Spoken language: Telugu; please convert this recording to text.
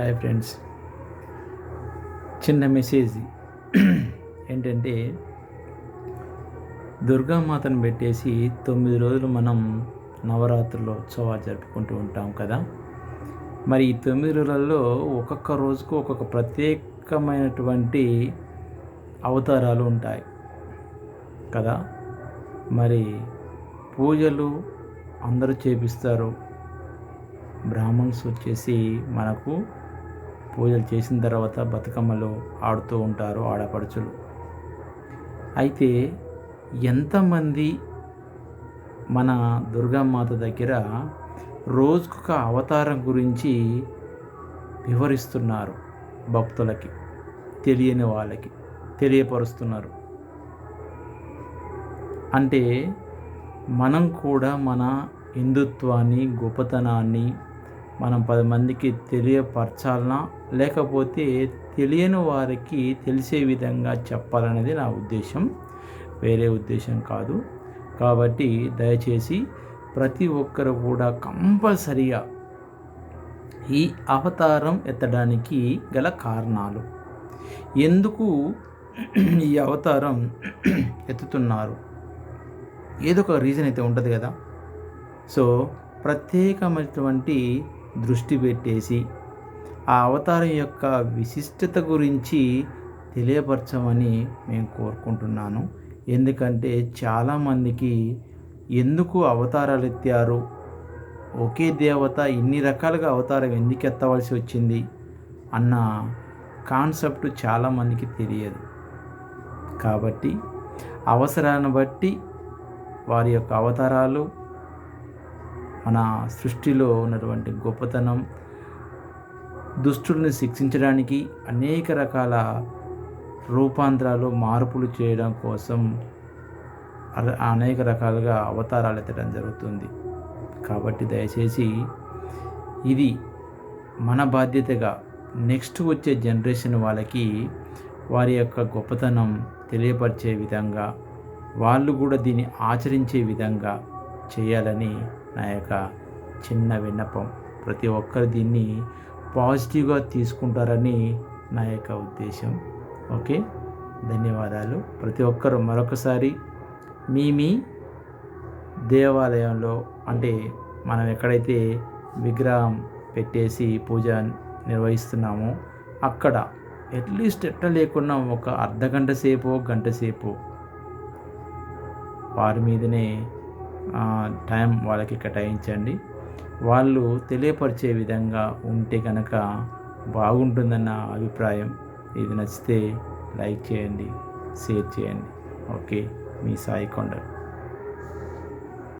Hi friends. చిన్న మెసేజ్. ఏంటంటే దుర్గామాతను పెట్టేసి తొమ్మిది రోజులు మనం నవరాత్రుల ఉత్సవాలు జరుపుకుంటూ ఉంటాం కదా. మరి ఈ తొమ్మిది రోజులలో ఒక్కొక్క రోజుకు ఒక్కొక్క ప్రత్యేకమైనటువంటి అవతారాలు ఉంటాయి కదా. మరి పూజలు అందరూ చేపిస్తారు. బ్రాహ్మణ్స్ వచ్చేసి మనకు పూజలు చేసిన తర్వాత బతుకమ్మలు ఆడుతూ ఉంటారు ఆడపడుచులు. అయితే ఎంతమంది మన దుర్గామాత దగ్గర రోజుకొక అవతారం గురించి వివరిస్తున్నారు భక్తులకి తెలియని వాళ్ళకి తెలియపరుస్తున్నారు. అంటే మనం కూడా మన హిందుత్వాన్ని గొప్పతనాన్ని మనం పది మందికి తెలియపరచాలనా? లేకపోతే తెలియని వారికి తెలిసే విధంగా చెప్పాలనేది నా ఉద్దేశం. వేరే ఉద్దేశం కాదు. కాబట్టి దయచేసి ప్రతి ఒక్కరు కూడా కంపల్సరిగా ఈ అవతారం ఎత్తడానికి గల కారణాలు. ఎందుకు ఈ అవతారం ఎత్తుతున్నారు? ఏదో ఒక రీజన్ అయితే ఉంటుంది కదా. సో ప్రత్యేకమైనటువంటి దృష్టి పెట్టేసి ఆ అవతారం యొక్క విశిష్టత గురించి తెలియపరచమని మేము కోరుకుంటున్నాను. ఎందుకంటే చాలామందికి ఎందుకు అవతారాలు ఎత్తారు? ఒకే దేవత ఇన్ని రకాలుగా అవతారం ఎందుకు ఎత్తవలసి వచ్చింది? అన్న కాన్సెప్ట్ చాలామందికి తెలియదు. కాబట్టి అవసరాన్ని బట్టి వారి యొక్క అవతారాలు మన సృష్టిలో ఉన్నటువంటి గొప్పతనం దుష్టుల్ని శిక్షించడానికి అనేక రకాల రూపాంతరాలు మార్పులు చేయడం కోసం అనేక రకాలుగా అవతారాలు ఎత్తడం జరుగుతుంది. కాబట్టి దయచేసి ఇది మన బాధ్యతగా నెక్స్ట్ వచ్చే జనరేషన్ వాళ్ళకి వారి యొక్క గొప్పతనం తెలియపరిచే విధంగా వాళ్ళు కూడా దీన్ని ఆచరించే విధంగా చేయాలని నా యొక్క చిన్న విన్నపం. ప్రతి ఒక్కరు దీన్ని పాజిటివ్గా తీసుకుంటారని నా యొక్క ఉద్దేశం. ఓకే? ధన్యవాదాలు. ప్రతి ఒక్కరు మరొకసారి మీ మీ దేవాలయంలో అంటే మనం ఎక్కడైతే విగ్రహం పెట్టేసి పూజ నిర్వహిస్తున్నామో అక్కడ అట్లీస్ట్ ఎట్లా లేకుండా ఒక అర్ధ గంట సేపు గంట సేపు వారి మీదనే టైం వాళ్ళకి కేటాయించండి. వాళ్ళు తెలియపరిచే విధంగా ఉంటే కనుక బాగుంటుందన్న అభిప్రాయం. ఇది నచ్చితే లైక్ చేయండి షేర్ చేయండి. ఓకే మీ సాయి కొండలు.